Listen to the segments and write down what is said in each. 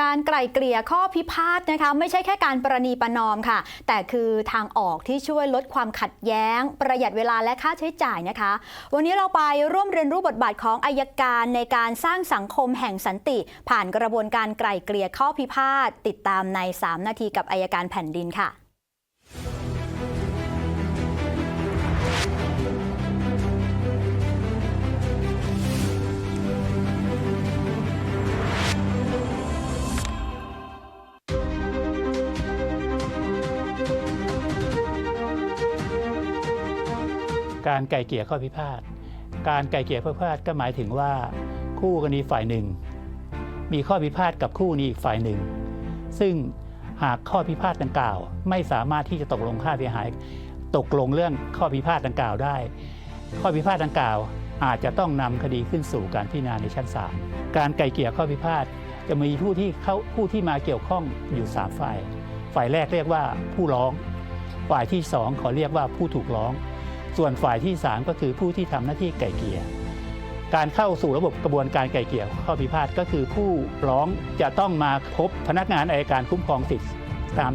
การไกล่เกลี่ยข้อพิพาทนะคะไม่ใช่แค่การประนีประนอมค่ะ แต่คือทางออกที่ช่วยลดความขัดแย้ง ประหยัดเวลาและค่าใช้จ่ายนะคะ วันนี้เราไปร่วมเรียนรู้บทบาทของอายการในการสร้างสังคมแห่งสันติ ผ่านกระบวนการไกล่เกลี่ยข้อพิพาทติดตามใน 3 นาทีกับอายการแผ่นดินค่ะ การไก่เกลี่ยข้อพิพาทการไก่เกลี่ยข้อพิพาทก็หมายถึงว่า คู่กรณีฝ่ายหนึ่ง มีข้อพิพาทกับคู่นี้อีกฝ่ายหนึ่ง ซึ่งหากข้อพิพาทดังกล่าว ไม่สามารถที่จะตกลงค่าเสียหาย ตกลงเรื่องข้อพิพาทดังกล่าวได้ ข้อพิพาทดังกล่าว อาจจะต้องนำคดีขึ้นสู่การพิจารณาในชั้นศาลการไก่เกลี่ยข้อพิพาทจะมีผู้ที่เข้าผู้ที่มาเกี่ยวข้องอยู่3ฝ่าย ฝ่ายแรกเรียกว่าผู้ร้อง ฝ่ายที่สองขอเรียกว่าผู้ถูกร้อง ส่วนฝ่ายที่ 3 ก็คือผู้ที่ทำหน้าที่ไก่เกลี่ยการเข้าสู่ระบบกระบวนการไก่เกลี่ยข้อพิพาทก็คือผู้ร้องจะต้องมาพบพนักงานอายการคุ้มครองสิทธิ์ตาม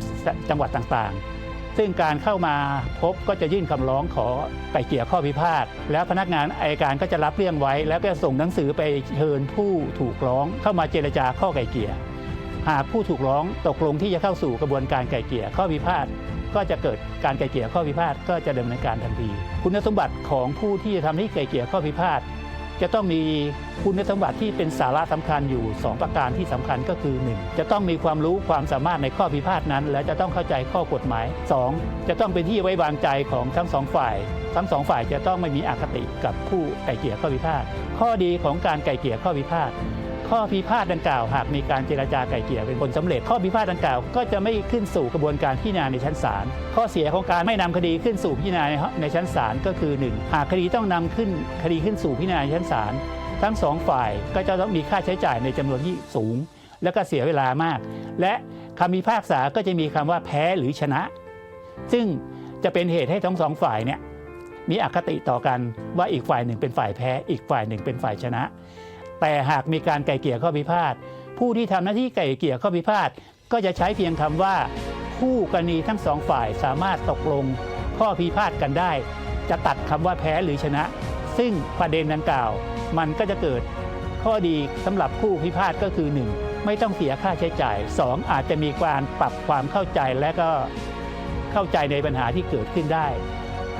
จังหวัดต่างๆ ซึ่งการเข้ามาพบก็จะยื่นคำร้องขอไก่เกลี่ยข้อพิพาท แล้วพนักงานอายการก็จะรับเรื่องไว้ แล้วก็ส่งหนังสือไปเชิญผู้ถูกร้องเข้ามาเจรจาข้อไก่เกลี่ยหากผู้ถูกร้องตกลงที่จะเข้าสู่กระบวนการไก่เกลี่ยข้อพิพาท ก็จะเกิดการไกล่เกลี่ยข้อพิพาทก็จะดำเนินการทันที คุณสมบัติของผู้ที่จะทำให้ไกล่เกลี่ยข้อพิพาทจะต้องมีคุณสมบัติที่เป็นสาระสำคัญอยู่ 2 ประการที่สำคัญก็คือ 1. จะต้องมีความรู้ความสามารถในข้อพิพาทนั้น และจะต้องเข้าใจข้อกฎหมาย 2. จะต้องเป็นที่ไว้วางใจของทั้งสองฝ่าย ทั้งสองฝ่ายจะต้องไม่มีอคติกับผู้ไกล่เกลี่ยข้อพิพาทข้อดีของการไกล่เกลี่ยข้อพิพาท ข้อพิพาทดังกล่าวหากมีการเจรจาไกล่เกลี่ยเป็นผลสำเร็จ ข้อพิพาทดังกล่าวก็จะไม่ขึ้นสู่กระบวนการพิจารณาในชั้นศาลข้อเสียของการไม่นำคดีขึ้นสู่พิจารณาในชั้นศาลก็คือ 1. หากคดีต้องนำขึ้นคดีขึ้นสู่พิจารณาในชั้นศาลทั้งสองฝ่ายก็จะต้องมีค่าใช้จ่ายในจำนวนที่สูง และก็เสียเวลามาก และคำพิพากษาก็จะมีคำว่าแพ้หรือชนะ ซึ่งจะเป็นเหตุให้ทั้งสองฝ่ายเนี่ยมีอคติต่อกันว่าอีกฝ่ายหนึ่งเป็นฝ่ายแพ้ อีกฝ่ายหนึ่งเป็นฝ่ายชนะ แต่หากมีการไก่เกี่ยข้อพิพาทผู้ที่ทำหน้าที่ไก่เกี่ยข้อพิพาทก็จะใช้เพียงคำว่าคู่กรณีทั้งสองฝ่ายสามารถตกลงข้อพิพาทกันได้ จะตัดคำว่าแพ้หรือชนะ ซึ่งประเด็นดังกล่าว มันก็จะเกิดข้อดีสำหรับผู้พิพาทก็คือ 1. ไม่ต้องเสียค่าใช้จ่าย 2. อาจจะมีการปรับความเข้าใจและก็เข้าใจในปัญหาที่เกิดขึ้นได้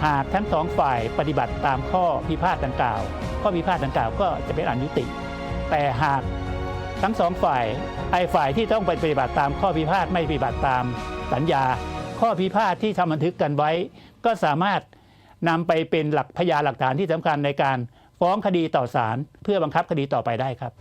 หากทั้งสองฝ่ายปฏิบัติตามข้อพิพาทดังกล่าว ข้อพิพาทดังกล่าวก็จะเป็นอนุติ แต่หากทั้งสองฝ่ายไอ้ฝ่ายที่ต้องไปปฏิบัติตามข้อพิพาทไม่ปฏิบัติตามสัญญา ข้อพิพาทที่ทำบันทึกกันไว้ ก็สามารถนำไปเป็นหลักพยานหลักฐานที่สำคัญในการฟ้องคดีต่อศาลเพื่อบังคับคดีต่อไปได้ครับ